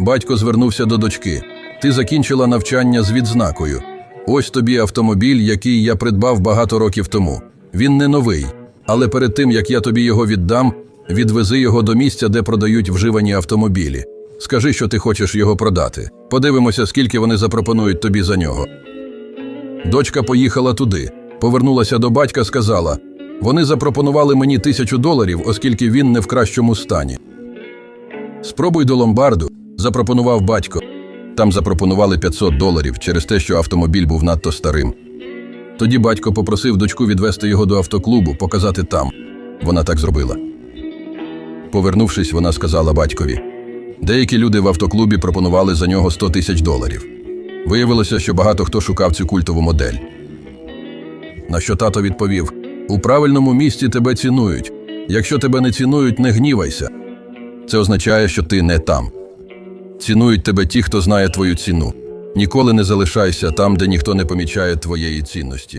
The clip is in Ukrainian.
Батько звернувся до дочки. Ти закінчила навчання з відзнакою. Ось тобі автомобіль, який я придбав багато років тому. Він не новий, але перед тим як я тобі його віддам, відвези його до місця, де продають вживані автомобілі. Скажи, що ти хочеш його продати. Подивимося, скільки вони запропонують тобі за нього. Дочка поїхала туди, повернулася до батька, сказала: вони запропонували мені тисячу доларів, оскільки він не в кращому стані. Спробуй до ломбарду, запропонував батько. Там запропонували 500 доларів через те, що автомобіль був надто старим. Тоді батько попросив дочку відвести його до автоклубу, показати там. Вона так зробила. Повернувшись, вона сказала батькові: деякі люди в автоклубі пропонували за нього 100 тисяч доларів. Виявилося, що багато хто шукав цю культову модель. На що тато відповів: у правильному місці тебе цінують. Якщо тебе не цінують, не гнівайся. Це означає, що ти не там. Цінують тебе ті, хто знає твою ціну. Ніколи не залишайся там, де ніхто не помічає твоєї цінності.